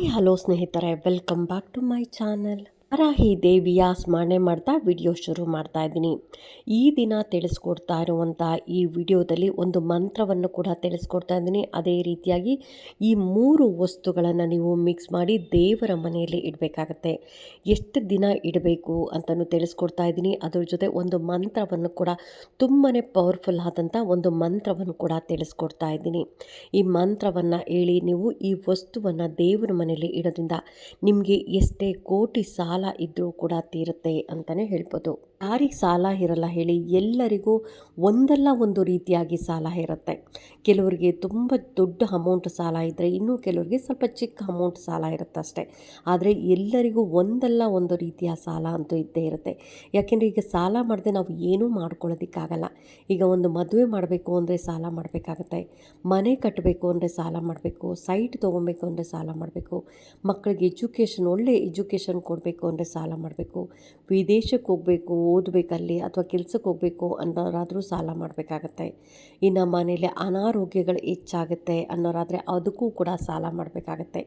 Hello ಸ್ನೇಹಿತರೆ welcome back to my channel Varahi ದೇವಿಯ ಸ್ಮರಣೆ ಮಾಡ್ತಾ ವಿಡಿಯೋ ಶುರು ಮಾಡ್ತಾ ಇದ್ದೀನಿ. ಈ ದಿನ ತಿಳಿಸ್ಕೊಡ್ತಾ ಇರುವಂಥ ಈ ವಿಡಿಯೋದಲ್ಲಿ ಒಂದು ಮಂತ್ರವನ್ನು ಕೂಡ ತಿಳಿಸ್ಕೊಡ್ತಾ ಇದ್ದೀನಿ. ಅದೇ ರೀತಿಯಾಗಿ ಈ ಮೂರು ವಸ್ತುಗಳನ್ನು ನೀವು ಮಿಕ್ಸ್ ಮಾಡಿ ದೇವರ ಮನೆಯಲ್ಲಿ ಇಡಬೇಕಾಗತ್ತೆ. ಎಷ್ಟು ದಿನ ಇಡಬೇಕು ಅಂತಲೂ ತಿಳಿಸ್ಕೊಡ್ತಾ ಇದ್ದೀನಿ. ಅದ್ರ ಜೊತೆ ಒಂದು ಮಂತ್ರವನ್ನು ಕೂಡ ತುಂಬಾ ಪವರ್ಫುಲ್ ಆದಂಥ ಒಂದು ಮಂತ್ರವನ್ನು ಕೂಡ ತಿಳಿಸ್ಕೊಡ್ತಾ ಇದ್ದೀನಿ. ಈ ಮಂತ್ರವನ್ನು ಹೇಳಿ ನೀವು ಈ ವಸ್ತುವನ್ನು ದೇವರ ಮನೆಯಲ್ಲಿ ಇಡೋದ್ರಿಂದ ನಿಮಗೆ ಎಷ್ಟೇ ಕೋಟಿ ಸಾಲ ಇದ್ದರೂ ಕೂಡ ತೀರುತ್ತೆ ಅಂತಲೇ ಹೇಳ್ಬೋದು. ಯಾರಿಗೆ ಸಾಲ ಇರಲ್ಲ ಹೇಳಿ ಎಲ್ಲರಿಗೂ ಒಂದಲ್ಲ ಒಂದು ರೀತಿಯಾಗಿ ಸಾಲ ಇರುತ್ತೆ. ಕೆಲವರಿಗೆ ತುಂಬ ದೊಡ್ಡ ಅಮೌಂಟ್ ಸಾಲ ಇದ್ದರೆ ಇನ್ನೂ ಕೆಲವರಿಗೆ ಸ್ವಲ್ಪ ಚಿಕ್ಕ ಅಮೌಂಟ್ ಸಾಲ ಇರುತ್ತೆ ಅಷ್ಟೇ. ಆದರೆ ಎಲ್ಲರಿಗೂ ಒಂದಲ್ಲ ಒಂದು ರೀತಿಯ ಸಾಲ ಅಂತೂ ಇದ್ದೇ ಇರುತ್ತೆ. ಯಾಕೆಂದರೆ ಈಗ ಸಾಲ ಮಾಡದೆ ನಾವು ಏನೂ ಮಾಡ್ಕೊಳ್ಳೋದಕ್ಕಾಗಲ್ಲ. ಈಗ ಒಂದು ಮದುವೆ ಮಾಡಬೇಕು ಅಂದರೆ ಸಾಲ ಮಾಡಬೇಕಾಗತ್ತೆ. ಮನೆ ಕಟ್ಟಬೇಕು ಅಂದರೆ ಸಾಲ ಮಾಡಬೇಕು. ಸೈಟ್ ತೊಗೊಬೇಕು ಅಂದರೆ ಸಾಲ ಮಾಡಬೇಕು. ಮಕ್ಕಳಿಗೆ ಎಜುಕೇಷನ್ ಒಳ್ಳೆ ಎಜುಕೇಷನ್ ಕೊಡಬೇಕು ಅಂದರೆ ಸಾಲ ಮಾಡಬೇಕು. ವಿದೇಶಕ್ಕೆ ಹೋಗಬೇಕು ಓದಬೇಕಲ್ಲಿ ಅಥವಾ ಕೆಲಸಕ್ಕೆ ಹೋಗಬೇಕು ಅನ್ನೋರಾದರೂ ಸಾಲ ಮಾಡಬೇಕಾಗತ್ತೆ. ಇನ್ನು ಮನೇಲಿ ಅನಾರೋಗ್ಯಗಳು ಹೆಚ್ಚಾಗುತ್ತೆ ಅನ್ನೋರಾದರೆ ಅದಕ್ಕೂ ಕೂಡ ಸಾಲ ಮಾಡಬೇಕಾಗತ್ತೆ.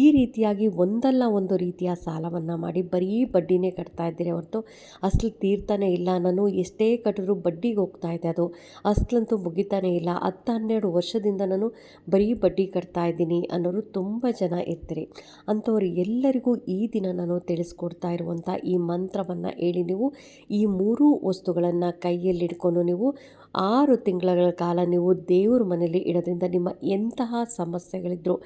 ಈ ರೀತಿಯಾಗಿ ಒಂದಲ್ಲ ಒಂದು ರೀತಿಯ ಸಾಲವನ್ನು ಮಾಡಿ ಬರೀ ಬಡ್ಡಿನೇ ಕಟ್ತಾ ಇದ್ದೀರಿ ಹೊರತು ಅಸಲು ತೀರ್ತಾನೆ ಇಲ್ಲ, ನಾನು ಎಷ್ಟೇ ಕಟ್ಟಿದ್ರು ಬಡ್ಡಿಗೆ ಹೋಗ್ತಾ ಇದೆ ಅದು ಅಸಲಂತೂ ಮುಗಿತಾನೇ ಇಲ್ಲ, ಹತ್ತು ಹನ್ನೆರಡು ವರ್ಷದಿಂದ ನಾನು ಬರೀ ಬಡ್ಡಿ ಕಟ್ತಾ ಇದ್ದೀನಿ ಅನ್ನೋರು ತುಂಬ ಜನ ಇರ್ತೀರಿ. ಅಂಥವ್ರು ಎಲ್ಲರಿಗೂ ಈ ದಿನ ನಾನು ತಿಳಿಸ್ಕೊಡ್ತಾ ಇರುವಂಥ ಈ ಮಂತ್ರವನ್ನು ಹೇಳಿ ನೀವು ಈ ಮೂರೂ ವಸ್ತುಗಳನ್ನು ಕೈಯಲ್ಲಿ ಹಿಡ್ಕೊಂಡು ನೀವು ಆರು ತಿಂಗಳ ಕಾಲ ನೀವು ದೇವ್ರ ಮನೆಯಲ್ಲಿ ಇಡೋದ್ರಿಂದ ನಿಮ್ಮ ಎಂತಹ ಸಮಸ್ಯೆಗಳಿದ್ದರೂ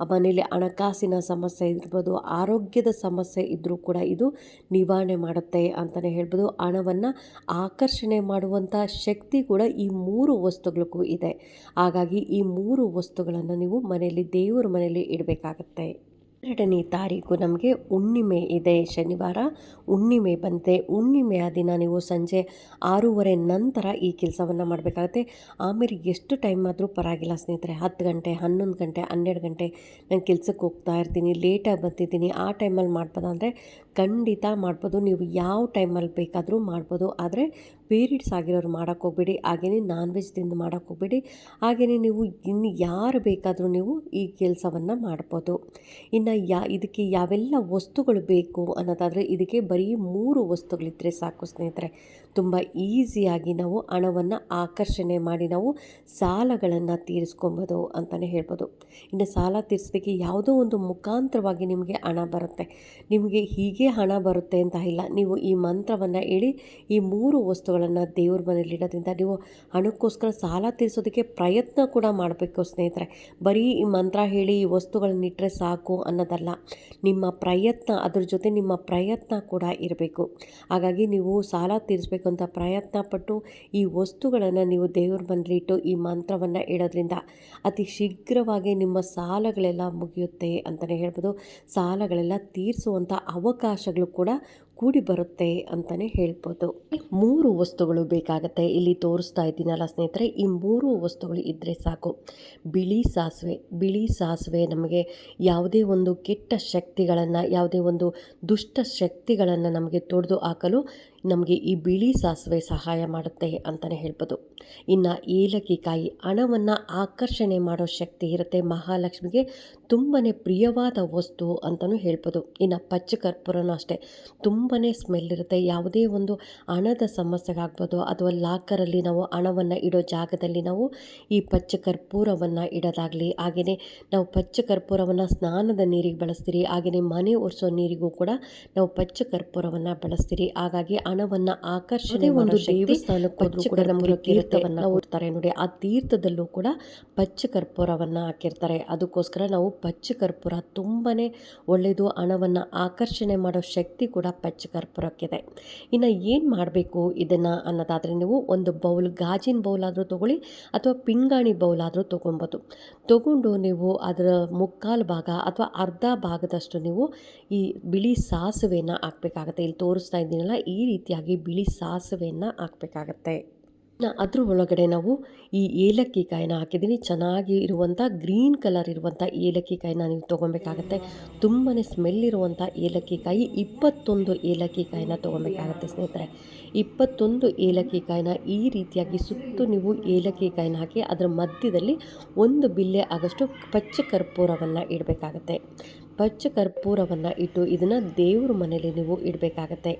ಆ ಮನೆಯಲ್ಲಿ ಹಣಕಾಸಿನ ಸಮಸ್ಯೆ ಇರ್ಬೋದು, ಆರೋಗ್ಯದ ಸಮಸ್ಯೆ ಇದ್ದರೂ ಕೂಡ ಇದು ನಿವಾರಣೆ ಮಾಡುತ್ತೆ ಅಂತಲೇ ಹೇಳ್ಬೋದು. ಹಣವನ್ನು ಆಕರ್ಷಣೆ ಮಾಡುವಂಥ ಶಕ್ತಿ ಕೂಡ ಈ ಮೂರು ವಸ್ತುಗಳಿಗೂ ಇದೆ. ಹಾಗಾಗಿ ಈ ಮೂರು ವಸ್ತುಗಳನ್ನು ನೀವು ಮನೆಯಲ್ಲಿ ದೇವ್ರ ಮನೆಯಲ್ಲಿ ಇಡಬೇಕಾಗತ್ತೆ. ಎರಡನೇ ತಾರೀಕು ನಮಗೆ ಹುಣ್ಣಿಮೆ ಇದೆ ಶನಿವಾರ. ಹುಣ್ಣಿಮೆ ಬಂತೆ, ಹುಣ್ಣಿಮೆಯ ದಿನ ನೀವು ಸಂಜೆ ಆರೂವರೆ ನಂತರ ಈ ಕೆಲಸವನ್ನು ಮಾಡಬೇಕಾಗುತ್ತೆ. ಆಮೇಲೆ ಎಷ್ಟು ಟೈಮ್ ಆದರೂ ಪರವಾಗಿಲ್ಲ ಸ್ನೇಹಿತರೆ. ಹತ್ತು ಗಂಟೆ, ಹನ್ನೊಂದು ಗಂಟೆ, ಹನ್ನೆರಡು ಗಂಟೆ ನಾನು ಕೆಲಸಕ್ಕೆ ಹೋಗ್ತಾ ಇರ್ತೀನಿ ಲೇಟಾಗಿ ಬರ್ತಿದ್ದೀನಿ ಆ ಟೈಮಲ್ಲಿ ಮಾಡ್ಬೋದಂದರೆ ಖಂಡಿತ ಮಾಡ್ಬೋದು. ನೀವು ಯಾವ ಟೈಮಲ್ಲಿ ಬೇಕಾದರೂ ಮಾಡ್ಬೋದು. ಆದರೆ ಪೀರಿಯಡ್ಸ್ ಆಗಿರೋರು ಮಾಡೋಕ್ಕೆ ಹೋಗ್ಬೇಡಿ ಹಾಗೆಯೇ ನಾನ್ ವೆಜ್ ತಿಂದು ಮಾಡೋಕ್ಕೆ ಹೋಗ್ಬೇಡಿ ಹಾಗೆಯೇ ನೀವು ಇನ್ನು ಯಾರು ಬೇಕಾದರೂ ನೀವು ಈ ಕೆಲಸವನ್ನು ಮಾಡ್ಬೋದು. ಇನ್ನು ಯಾ, ಇದಕ್ಕೆ ಯಾವೆಲ್ಲ ವಸ್ತುಗಳು ಬೇಕು ಅನ್ನೋದಾದರೆ ಇದಕ್ಕೆ ಬರೀ ಮೂರು ವಸ್ತುಗಳಿದ್ದರೆ ಸಾಕು ಸ್ನೇಹಿತರೆ. ತುಂಬ ಈಸಿಯಾಗಿ ನಾವು ಹಣವನ್ನು ಆಕರ್ಷಣೆ ಮಾಡಿ ನಾವು ಸಾಲಗಳನ್ನು ತೀರಿಸ್ಕೊಬೋದು ಅಂತಲೇ ಹೇಳ್ಬೋದು. ಇನ್ನು ಸಾಲ ತೀರಿಸಬೇಕು ಯಾವುದೋ ಒಂದು ಮುಖಾಂತರವಾಗಿ ನಿಮಗೆ ಹಣ ಬರುತ್ತೆ. ನಿಮಗೆ ಹೀಗೆ ಹಣ ಬರುತ್ತೆ ಅಂತ ಇಲ್ಲ. ನೀವು ಈ ಮಂತ್ರವನ್ನು ಹೇಳಿ ಈ ಮೂರು ವಸ್ತುಗಳನ್ನು ದೇವ್ರ ಮನೇಲಿ ಇಡೋದ್ರಿಂದ ನೀವು ಹಣಕ್ಕೋಸ್ಕರ ಸಾಲ ತೀರಿಸೋದಕ್ಕೆ ಪ್ರಯತ್ನ ಕೂಡ ಮಾಡಬೇಕು ಸ್ನೇಹಿತರೆ. ಬರೀ ಈ ಮಂತ್ರ ಹೇಳಿ ಈ ವಸ್ತುಗಳನ್ನಿಟ್ಟರೆ ಸಾಕು ಅನ್ನೋದಲ್ಲ. ನಿಮ್ಮ ಪ್ರಯತ್ನ, ಅದ್ರ ಜೊತೆ ನಿಮ್ಮ ಪ್ರಯತ್ನ ಕೂಡ ಇರಬೇಕು. ಹಾಗಾಗಿ ನೀವು ಸಾಲ ತೀರಿಸಬೇಕು ಅಂತ ಪ್ರಯತ್ನ ಪಟ್ಟು ಈ ವಸ್ತುಗಳನ್ನು ನೀವು ದೇವ್ರ ಮನೇಲಿ ಇಟ್ಟು ಈ ಮಂತ್ರವನ್ನು ಇಡೋದ್ರಿಂದ ಅತಿ ಶೀಘ್ರವಾಗಿ ನಿಮ್ಮ ಸಾಲಗಳೆಲ್ಲ ಮುಗಿಯುತ್ತೆ ಅಂತಲೇ ಹೇಳ್ಬೋದು. ಸಾಲಗಳೆಲ್ಲ ತೀರಿಸುವಂಥ ಅವಕಾಶಗಳು ಕೂಡ ಕೂಡಿ ಬರುತ್ತೆ ಅಂತಲೇ ಹೇಳ್ಬೋದು. ಮೂರು ವಸ್ತುಗಳು ಬೇಕಾಗತ್ತೆ. ಇಲ್ಲಿ ತೋರಿಸ್ತಾ ಇದ್ದೀನಲ್ಲ ಸ್ನೇಹಿತರೆ, ಈ ಮೂರು ವಸ್ತುಗಳು ಇದ್ದರೆ ಸಾಕು. ಬಿಳಿ ಸಾಸಿವೆ. ಬಿಳಿ ಸಾಸಿವೆ ನಮಗೆ ಯಾವುದೇ ಒಂದು ಕೆಟ್ಟ ಶಕ್ತಿಗಳನ್ನು, ಯಾವುದೇ ಒಂದು ದುಷ್ಟ ಶಕ್ತಿಗಳನ್ನು ನಮಗೆ ತೊಡೆದು ಹಾಕಲು ನಮಗೆ ಈ ಬಿಳಿ ಸಾಸಿವೆ ಸಹಾಯ ಮಾಡುತ್ತೆ ಅಂತಲೇ ಹೇಳ್ಬೋದು. ಇನ್ನು ಏಲಕ್ಕಿ ಕಾಯಿ ಹಣವನ್ನು ಆಕರ್ಷಣೆ ಮಾಡೋ ಶಕ್ತಿ ಇರುತ್ತೆ ಮಹಾಲಕ್ಷ್ಮಿಗೆ ತುಂಬಾ ಪ್ರಿಯವಾದ ವಸ್ತು ಅಂತಲೂ ಹೇಳ್ಬೋದು. ಇನ್ನು ಪಚ್ಚ ಕರ್ಪೂರನೂ ಅಷ್ಟೇ ತುಂಬಾ ಸ್ಮೆಲ್ ಇರುತ್ತೆ. ಯಾವುದೇ ಒಂದು ಹಣದ ಸಮಸ್ಯೆಗಾಗ್ಬೋದು ಅಥವಾ ಲಾಕರಲ್ಲಿ ನಾವು ಹಣವನ್ನು ಇಡೋ ಜಾಗದಲ್ಲಿ ನಾವು ಈ ಪಚ್ಚ ಕರ್ಪೂರವನ್ನು ಇಡೋದಾಗಲಿ ಹಾಗೆಯೇ ನಾವು ಪಚ್ಚ ಕರ್ಪೂರವನ್ನು ಸ್ನಾನದ ನೀರಿಗೆ ಬಳಸ್ತೀರಿ ಹಾಗೆಯೇ ಮನೆ ಒರೆಸೋ ನೀರಿಗೂ ಕೂಡ ನಾವು ಪಚ್ಚ ಕರ್ಪೂರವನ್ನು ಬಳಸ್ತೀರಿ. ಹಾಗಾಗಿ ಹಣವನ್ನು ಆಕರ್ಷಣೆ ಒಂದು ದೇವಸ್ಥಾನಕ್ಕೆ ನಮಗೆ ತೀರ್ಥವನ್ನು ಕೊಡ್ತಾರೆ. ನೋಡಿ ಆ ತೀರ್ಥದಲ್ಲೂ ಕೂಡ ಪಚ್ಚ ಕರ್ಪೂರವನ್ನ ಹಾಕಿರ್ತಾರೆ. ಅದಕ್ಕೋಸ್ಕರ ನಾವು ಪಚ್ಚ ಕರ್ಪೂರ ತುಂಬಾನೇ ಒಳ್ಳೆಯದು ಹಣವನ್ನ ಆಕರ್ಷಣೆ ಮಾಡೋ ಶಕ್ತಿ ಕೂಡ ಪಚ್ಚ ಕರ್ಪೂರಕ್ಕಿದೆ ಇನ್ನು ಏನು ಮಾಡಬೇಕು ಇದನ್ನು ಅನ್ನೋದಾದ್ರೆ ನೀವು ಒಂದು ಬೌಲ್ ಗಾಜಿನ ಬೌಲ್ ಆದರೂ ತಗೊಳ್ಳಿ ಅಥವಾ ಪಿಂಗಾಣಿ ಬೌಲ್ ಆದರೂ ತೊಗೊಬೋದು ತಗೊಂಡು ನೀವು ಅದರ ಮುಕ್ಕಾಲು ಭಾಗ ಅಥವಾ ಅರ್ಧ ಭಾಗದಷ್ಟು ನೀವು ಈ ಬಿಳಿ ಸಾಸಿವೆಯನ್ನು ಹಾಕಬೇಕಾಗತ್ತೆ. ಇಲ್ಲಿ ತೋರಿಸ್ತಾ ಇದ್ದೀನಲ್ಲ ಈ ರೀತಿಯಾಗಿ ಬಿಳಿ ಸಾಸಿವೆಯನ್ನು ಹಾಕಬೇಕಾಗತ್ತೆ. ಅದ್ರ ಒಳಗಡೆ ನಾವು ಈ ಏಲಕ್ಕಿ ಕಾಯಿನ ಹಾಕಿದ್ದೀನಿ. ಚೆನ್ನಾಗಿ ಇರುವಂಥ ಗ್ರೀನ್ ಕಲರ್ ಇರುವಂಥ ಏಲಕ್ಕಿ ಕಾಯಿನ ನೀವು ತೊಗೊಬೇಕಾಗತ್ತೆ ತುಂಬಾ ಸ್ಮೆಲ್ ಇರುವಂಥ ಏಲಕ್ಕಿ ಕಾಯಿ ಇಪ್ಪತ್ತೊಂದು ಏಲಕ್ಕಿ ಕಾಯಿನ ತೊಗೊಬೇಕಾಗತ್ತೆ ಸ್ನೇಹಿತರೆ. ಇಪ್ಪತ್ತೊಂದು ಏಲಕ್ಕಿ ಕಾಯಿನ ಈ ರೀತಿಯಾಗಿ ಸುತ್ತು ನೀವು ಏಲಕ್ಕಿ ಕಾಯಿನ ಹಾಕಿ ಅದರ ಮಧ್ಯದಲ್ಲಿ ಒಂದು ಬಿಲ್ಲೆ ಆಗಷ್ಟು ಪಚ್ಚ ಕರ್ಪೂರವನ್ನು ಇಡಬೇಕಾಗತ್ತೆ. ಪಚ್ಚ ಕರ್ಪೂರವನ್ನು ಇಟ್ಟು ಇದನ್ನು ದೇವ್ರ ಮನೇಲಿ ನೀವು ಇಡಬೇಕಾಗತ್ತೆ.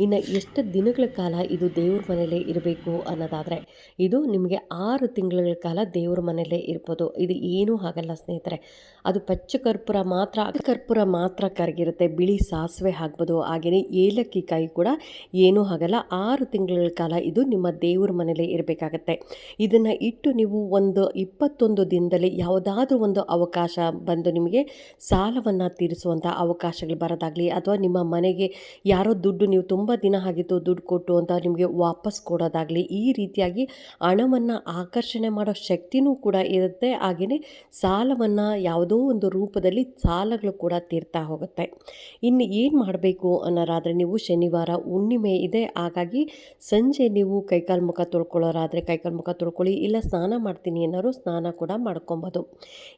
ಇನ್ನು ಎಷ್ಟು ದಿನಗಳ ಕಾಲ ಇದು ದೇವ್ರ ಮನೇಲೇ ಇರಬೇಕು ಅನ್ನೋದಾದರೆ, ಇದು ನಿಮಗೆ ಆರು ತಿಂಗಳ ಕಾಲ ದೇವ್ರ ಮನೇಲೇ ಇರ್ಬೋದು. ಇದು ಏನೂ ಆಗಲ್ಲ ಸ್ನೇಹಿತರೆ. ಅದು ಪಚ್ಚ ಕರ್ಪೂರ ಮಾತ್ರ ಕರ್ಪೂರ ಮಾತ್ರ ಕರಗಿರುತ್ತೆ. ಬಿಳಿ ಸಾಸಿವೆ ಹಾಕ್ಬೋದು ಹಾಗೆಯೇ ಏಲಕ್ಕಿ ಕಾಯಿ ಕೂಡ ಏನೂ ಆಗಲ್ಲ ಆರು ತಿಂಗಳ ಕಾಲ ಇದು ನಿಮ್ಮ ದೇವ್ರ ಮನೇಲೇ ಇರಬೇಕಾಗತ್ತೆ. ಇದನ್ನು ಇಟ್ಟು ನೀವು ಒಂದು ಇಪ್ಪತ್ತೊಂದು ದಿನದಲ್ಲಿ ಯಾವುದಾದ್ರೂ ಒಂದು ಅವಕಾಶ ಬಂದು ನಿಮಗೆ ಸಾಲವನ್ನು ತೀರಿಸುವಂಥ ಅವಕಾಶಗಳು ಬರೋದಾಗಲಿ ಅಥವಾ ನಿಮ್ಮ ಮನೆಗೆ ಯಾರೋ ದುಡ್ಡು ನೀವು ತುಂಬ ದಿನ ಆಗಿತ್ತು ದುಡ್ಡು ಕೊಟ್ಟು ಅಂತ ನಿಮಗೆ ವಾಪಸ್ ಕೊಡೋದಾಗಲಿ ಈ ರೀತಿಯಾಗಿ ಹಣವನ್ನು ಆಕರ್ಷಣೆ ಮಾಡೋ ಶಕ್ತಿನೂ ಕೂಡ ಇರುತ್ತೆ. ಹಾಗೆಯೇ ಸಾಲವನ್ನು ಯಾವುದೋ ಒಂದು ರೂಪದಲ್ಲಿ ಸಾಲಗಳು ಕೂಡ ತೀರ್ತಾ ಹೋಗುತ್ತೆ. ಇನ್ನು ಏನು ಮಾಡಬೇಕು ಅನ್ನೋರಾದರೆ ನೀವು ಶನಿವಾರ ಹುಣ್ಣಿಮೆ ಇದೆ. ಹಾಗಾಗಿ ಸಂಜೆ ನೀವು ಕೈಕಾಲು ಮುಖ ತೊಳ್ಕೊಳ್ಳೋರಾದರೆ ಕೈಕಾಲು ಮುಖ ತೊಳ್ಕೊಳ್ಳಿ, ಇಲ್ಲ ಸ್ನಾನ ಮಾಡ್ತೀನಿ ಅನ್ನೋರು ಸ್ನಾನ ಕೂಡ ಮಾಡ್ಕೊಬೋದು.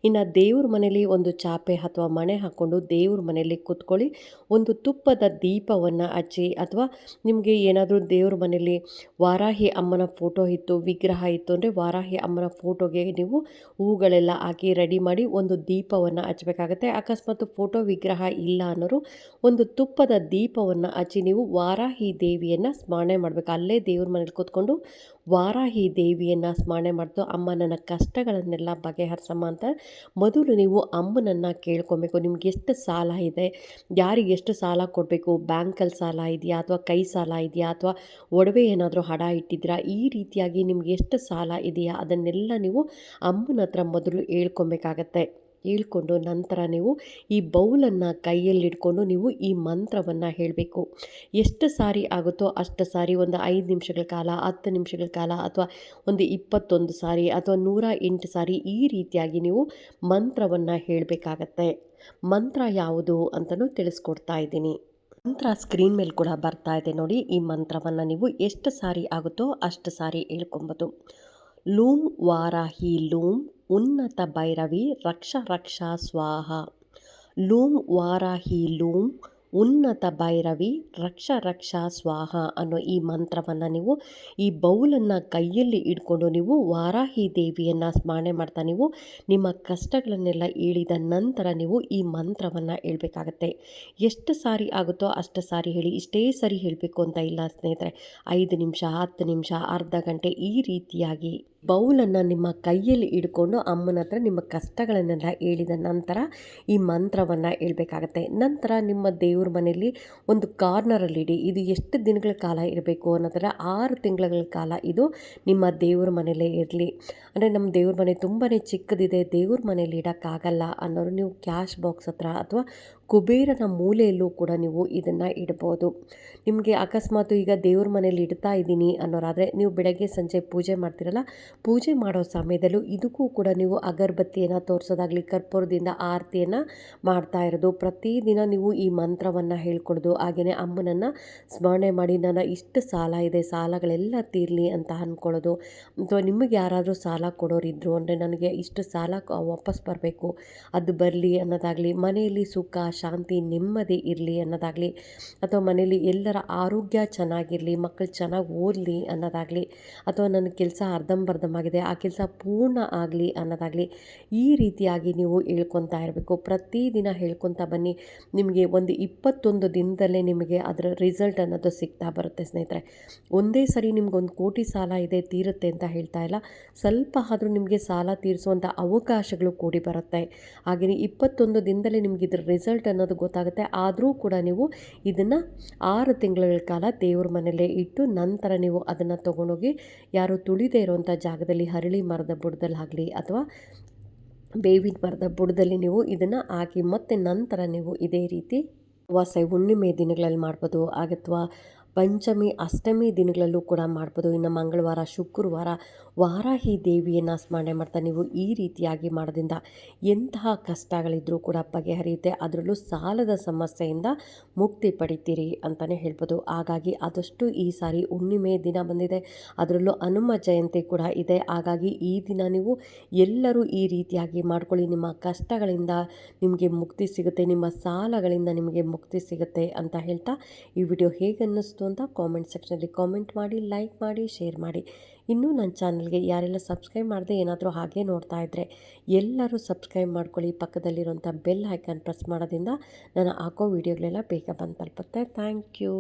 ಇನ್ನು ದೇವ್ರ ಮನೇಲಿ ಒಂದು ಚಾಪೆ ಅಥವಾ ಮಣೆ ಹಾಕ್ಕೊಂಡು ದೇವ್ರ ಮನೆಯಲ್ಲಿ ಕೂತ್ಕೊಳ್ಳಿ. ಒಂದು ತುಪ್ಪದ ದೀಪವನ್ನು ಹಚ್ಚಿ ಅಥವಾ ನಿಮಗೆ ಏನಾದರೂ ದೇವ್ರ ಮನೆಯಲ್ಲಿ ವಾರಾಹಿ ಅಮ್ಮನ ಫೋಟೋ ಇತ್ತು, ವಿಗ್ರಹ ಇತ್ತು ಅಂದರೆ ವಾರಾಹಿ ಅಮ್ಮನ ಫೋಟೋಗೆ ನೀವು ಹೂಗಳೆಲ್ಲ ಹಾಕಿ ರೆಡಿ ಮಾಡಿ ಒಂದು ದೀಪವನ್ನು ಹಚ್ಚಬೇಕಾಗತ್ತೆ. ಅಕಸ್ಮಾತ್ ಫೋಟೋ ವಿಗ್ರಹ ಇಲ್ಲ ಅನ್ನೋರು ಒಂದು ತುಪ್ಪದ ದೀಪವನ್ನು ಹಚ್ಚಿ ನೀವು ವಾರಾಹಿ ದೇವಿಯನ್ನು ಸ್ಮರಣೆ ಮಾಡಬೇಕು. ಅಲ್ಲೇ ದೇವ್ರ ಮನೇಲಿ ಕೂತ್ಕೊಂಡು ವಾರಾಹಿ ದೇವಿಯನ್ನು ಸ್ಮರಣೆ ಮಾಡ್ತು ಅಮ್ಮ ಕಷ್ಟಗಳನ್ನೆಲ್ಲ ಬಗೆಹರಿಸಮ್ಮ ಅಂತ ಮೊದಲು ನೀವು ಅಮ್ಮನನ್ನು ಕೇಳ್ಕೊಬೇಕು. ನಿಮ್ಗೆ ಎಷ್ಟು ಸಾಲ ಇದೆ? ಯಾರಿಗೆ ಎಷ್ಟು ಸಾಲ ಕೊಡಬೇಕು? ಬ್ಯಾಂಕಲ್ಲಿ ಸಾಲ ಇದೆಯಾ ಅಥವಾ ಕೈ ಸಾಲ ಇದೆಯಾ ಅಥವಾ ಒಡವೆ ಏನಾದರೂ ಹಡ ಇಟ್ಟಿದ್ದೀರಾ? ಈ ರೀತಿಯಾಗಿ ನಿಮ್ಗೆ ಎಷ್ಟು ಸಾಲ ಇದೆಯಾ? ಅದನ್ನೆಲ್ಲ ನೀವು ಅಮ್ಮನ ಹತ್ರ ಮೊದಲು ಹೇಳ್ಕೊಬೇಕಾಗತ್ತೆ. ಹೇಳ್ಕೊಂಡು ನಂತರ ನೀವು ಈ ಬೌಲನ್ನು ಕೈಯಲ್ಲಿಟ್ಕೊಂಡು ನೀವು ಈ ಮಂತ್ರವನ್ನು ಹೇಳಬೇಕು. ಎಷ್ಟು ಸಾರಿ ಆಗುತ್ತೋ ಅಷ್ಟು ಸಾರಿ, ಒಂದು ಐದು ನಿಮಿಷಗಳ ಕಾಲ, ಹತ್ತು ನಿಮಿಷಗಳ ಕಾಲ, ಅಥವಾ ಒಂದು ಇಪ್ಪತ್ತೊಂದು ಸಾರಿ, ಅಥವಾ ನೂರ ಎಂಟು ಸಾರಿ ಈ ರೀತಿಯಾಗಿ ನೀವು ಮಂತ್ರವನ್ನು ಹೇಳಬೇಕಾಗತ್ತೆ. ಮಂತ್ರ ಯಾವುದು ಅಂತಲೂ ತಿಳಿಸ್ಕೊಡ್ತಾ ಇದ್ದೀನಿ. ಮಂತ್ರ ಸ್ಕ್ರೀನ್ ಮೇಲೆ ಕೂಡ ಬರ್ತಾ ಇದೆ ನೋಡಿ, ಈ ಮಂತ್ರವನ್ನು ನೀವು ಎಷ್ಟು ಸಾರಿ ಆಗುತ್ತೋ ಅಷ್ಟು ಸಾರಿ ಹೇಳ್ಕೊಬೋದು. ಲೂಮ್ ವಾರಾಹಿ ಲೂಂ ಉನ್ನತ ಭೈರವಿ ರಕ್ಷ ರಕ್ಷಾ ಸ್ವಾಹ. ಲೂಂ ವಾರಾಹಿ ಲೂಂ ಉನ್ನತ ಭೈರವಿ ರಕ್ಷ ರಕ್ಷಾ ಸ್ವಾಹ ಅನ್ನೋ ಈ ಮಂತ್ರವನ್ನು ನೀವು ಈ ಬೌಲನ್ನು ಕೈಯಲ್ಲಿ ಇಟ್ಕೊಂಡು ನೀವು ವಾರಾಹಿ ದೇವಿಯನ್ನು ಸ್ಮರಣೆ ಮಾಡ್ತಾ ನೀವು ನಿಮ್ಮ ಕಷ್ಟಗಳನ್ನೆಲ್ಲ ಹೇಳಿದ ನಂತರ ನೀವು ಈ ಮಂತ್ರವನ್ನು ಹೇಳಬೇಕಾಗತ್ತೆ. ಎಷ್ಟು ಸಾರಿ ಆಗುತ್ತೋ ಅಷ್ಟು ಸಾರಿ ಹೇಳಿ, ಇಷ್ಟೇ ಸರಿ ಹೇಳಬೇಕು ಅಂತ ಇಲ್ಲ ಸ್ನೇಹಿತರೆ. ಐದು ನಿಮಿಷ, ಹತ್ತು ನಿಮಿಷ, ಅರ್ಧ ಗಂಟೆ ಈ ರೀತಿಯಾಗಿ ಬೌಲನ್ನು ನಿಮ್ಮ ಕೈಯಲ್ಲಿ ಇಡ್ಕೊಂಡು ಅಮ್ಮನ ಹತ್ರ ನಿಮ್ಮ ಕಷ್ಟಗಳನ್ನೆಲ್ಲ ಹೇಳಿದ ನಂತರ ಈ ಮಂತ್ರವನ್ನು ಹೇಳ್ಬೇಕಾಗತ್ತೆ. ನಂತರ ನಿಮ್ಮ ದೇವ್ರ ಮನೆಯಲ್ಲಿ ಒಂದು ಕಾರ್ನರಲ್ಲಿ ಇಡಿ. ಇದು ಎಷ್ಟು ದಿನಗಳ ಕಾಲ ಇರಬೇಕು ಅನ್ನೋದರ ಆರು ತಿಂಗಳ ಕಾಲ ಇದು ನಿಮ್ಮ ದೇವ್ರ ಮನೆಯಲ್ಲೇ ಇರಲಿ. ಅಂದರೆ ನಮ್ಮ ದೇವ್ರ ಮನೆ ತುಂಬಾ ಚಿಕ್ಕದಿದೆ, ದೇವ್ರ ಮನೇಲಿ ಇಡೋಕ್ಕಾಗಲ್ಲ ಅನ್ನೋರು ನೀವು ಕ್ಯಾಶ್ ಬಾಕ್ಸ್ ಹತ್ರ ಅಥವಾ ಕುಬೇರನ ಮೂಲೆಯಲ್ಲೂ ಕೂಡ ನೀವು ಇದನ್ನು ಇಡ್ಬೋದು ನಿಮಗೆ ಅಕಸ್ಮಾತ್ ಈಗ ದೇವ್ರ ಮನೇಲಿ ಇಡ್ತಾ ಇದ್ದೀನಿ ಅನ್ನೋರಾದರೆ ನೀವು ಬೆಳಗ್ಗೆ ಸಂಜೆ ಪೂಜೆ ಮಾಡ್ತಿರಲ್ಲ, ಪೂಜೆ ಮಾಡೋ ಸಮಯದಲ್ಲೂ ಇದಕ್ಕೂ ಕೂಡ ನೀವು ಅಗರಬತ್ತಿಯನ್ನು ತೋರಿಸೋದಾಗಲಿ, ಕರ್ಪೂರದಿಂದ ಆರತಿಯನ್ನು ಮಾಡ್ತಾ ಇರೋದು. ಪ್ರತಿದಿನ ನೀವು ಈ ಮಂತ್ರವನ್ನು ಹೇಳ್ಕೊಡೋದು ಹಾಗೆಯೇ ಅಮ್ಮನನ್ನು ಸ್ಮರಣೆ ಮಾಡಿ, ನನ್ನ ಇಷ್ಟು ಸಾಲ ಇದೆ, ಸಾಲಗಳೆಲ್ಲ ತೀರಲಿ ಅಂತ ಅಂದ್ಕೊಳ್ಳೋದು ಅಥವಾ ನಿಮಗೆ ಯಾರಾದರೂ ಸಾಲ ಕೊಡೋರಿದ್ರು ಅಂದರೆ, ನನಗೆ ಇಷ್ಟು ಸಾಲ ವಾಪಸ್ ಬರಬೇಕು, ಅದು ಬರಲಿ ಅನ್ನೋದಾಗಲಿ, ಮನೆಯಲ್ಲಿ ಸುಖ ಶಾಂತಿ ನೆಮ್ಮದಿ ಇರಲಿ ಅನ್ನೋದಾಗಲಿ, ಅಥವಾ ಮನೇಲಿ ಎಲ್ಲರ ಆರೋಗ್ಯ ಚೆನ್ನಾಗಿರಲಿ ಮಕ್ಕಳು ಚೆನ್ನಾಗಿ ಓದಲಿ ಅನ್ನೋದಾಗಲಿ, ಅಥವಾ ನನ್ನ ಕೆಲಸ ಅರ್ಧಂಬರ್ಧಮಾಗಿದೆ ಆ ಕೆಲಸ ಪೂರ್ಣ ಆಗಲಿ ಅನ್ನೋದಾಗಲಿ, ಈ ರೀತಿಯಾಗಿ ನೀವು ಹೇಳ್ಕೊತಾ ಇರಬೇಕು. ಪ್ರತಿದಿನ ಹೇಳ್ಕೊತಾ ಬನ್ನಿ. ನಿಮಗೆ ಒಂದು ಇಪ್ಪತ್ತೊಂದು ದಿನದಲ್ಲೇ ನಿಮಗೆ ಅದರ ರಿಸಲ್ಟ್ ಅನ್ನೋದು ಸಿಗ್ತಾ ಬರುತ್ತೆ ಸ್ನೇಹಿತರೆ. ಒಂದೇ ಸರಿ ನಿಮ್ಗೊಂದು ಕೋಟಿ ಸಾಲ ಇದೆ, ತೀರುತ್ತೆ ಅಂತ ಹೇಳ್ತಾ ಇಲ್ಲ. ಸ್ವಲ್ಪ ಆದರೂ ನಿಮಗೆ ಸಾಲ ತೀರಿಸುವಂಥ ಅವಕಾಶಗಳು ಕೂಡಿ ಬರುತ್ತೆ. ಹಾಗೆಯೇ ಇಪ್ಪತ್ತೊಂದು ದಿನದಲ್ಲೇ ನಿಮಗೆ ಇದರ ರಿಸಲ್ಟ್ ಅನ್ನೋದು ಗೊತ್ತಾಗುತ್ತೆ. ಆದರೂ ಕೂಡ ನೀವು ಇದನ್ನು ಆರು ತಿಂಗಳ ಕಾಲ ದೇವ್ರ ಮನೆಯಲ್ಲೇ ಇಟ್ಟು ನಂತರ ನೀವು ಅದನ್ನು ತೊಗೊಂಡೋಗಿ ಯಾರು ತುಳಿದೇ ಇರೋವಂಥ ಜಾಗದಲ್ಲಿ ಹರಳಿ ಮರದ ಬುಡದಲ್ಲಿ ಆಗಲಿ ಅಥವಾ ಬೇವಿನ ಮರದ ಬುಡದಲ್ಲಿ ನೀವು ಇದನ್ನು ಹಾಕಿ ಮತ್ತೆ ನಂತರ ನೀವು ಇದೇ ರೀತಿ ವಾಸೆ ಹುಣ್ಣಿಮೆ ದಿನಗಳಲ್ಲಿ ಮಾಡ್ಬೋದು. ಅಥವಾ ಪಂಚಮಿ, ಅಷ್ಟಮಿ ದಿನಗಳಲ್ಲೂ ಕೂಡ ಮಾಡ್ಬೋದು. ಇನ್ನು ಮಂಗಳವಾರ, ಶುಕ್ರವಾರ ವಾರಾಹಿ ದೇವಿಯನ್ನು ಸ್ಮರಣೆ ಮಾಡ್ತಾ ನೀವು ಈ ರೀತಿಯಾಗಿ ಮಾಡೋದ್ರಿಂದ ಎಂತಹ ಕಷ್ಟಗಳಿದ್ರೂ ಕೂಡ ಬಗೆಹರಿಯುತ್ತೆ ಅದರಲ್ಲೂ ಸಾಲದ ಸಮಸ್ಯೆಯಿಂದ ಮುಕ್ತಿ ಪಡಿತೀರಿ ಅಂತಲೇ ಹೇಳ್ಬೋದು. ಹಾಗಾಗಿ ಆದಷ್ಟು ಈ ಸಾರಿ ಹುಣ್ಣಿಮೆ ದಿನ ಬಂದಿದೆ. ಅದರಲ್ಲೂ ಹನುಮ ಜಯಂತಿ ಕೂಡ ಇದೆ. ಹಾಗಾಗಿ ಈ ದಿನ ನೀವು ಎಲ್ಲರೂ ಈ ರೀತಿಯಾಗಿ ಮಾಡ್ಕೊಳ್ಳಿ. ನಿಮ್ಮ ಕಷ್ಟಗಳಿಂದ ನಿಮಗೆ ಮುಕ್ತಿ ಸಿಗುತ್ತೆ. ನಿಮ್ಮ ಸಾಲಗಳಿಂದ ನಿಮಗೆ ಮುಕ್ತಿ ಸಿಗುತ್ತೆ ಅಂತ ಹೇಳ್ತಾ ಈ ವಿಡಿಯೋ ಹೇಗೆ ಅನ್ನಿಸ್ತು ಅನ್ನಿಸ್ತು ಅಂತ ಕಾಮೆಂಟ್ ಸೆಕ್ಷನಲ್ಲಿ ಕಾಮೆಂಟ್ ಮಾಡಿ ಲೈಕ್ ಮಾಡಿ ಶೇರ್ ಮಾಡಿ. ಇನ್ನೂ ನನ್ನ ಚಾನಲ್ಗೆ ಯಾರೆಲ್ಲ ಸಬ್ಸ್ಕ್ರೈಬ್ ಮಾಡದೆ ಏನಾದರೂ ಹಾಗೆ ನೋಡ್ತಾ ಇದ್ದರೆ ಎಲ್ಲರೂ ಸಬ್ಸ್ಕ್ರೈಬ್ ಮಾಡ್ಕೊಳ್ಳಿ. ಪಕ್ಕದಲ್ಲಿರುವಂಥ ಬೆಲ್ ಐಕಾನ್ ಪ್ರೆಸ್ ಮಾಡೋದ್ರಿಂದ ನಾನು ಹಾಕೋ ವೀಡಿಯೋಗಳೆಲ್ಲ ಬೇಗ ಬಂದು ತಲುಪುತ್ತೆ. Thank you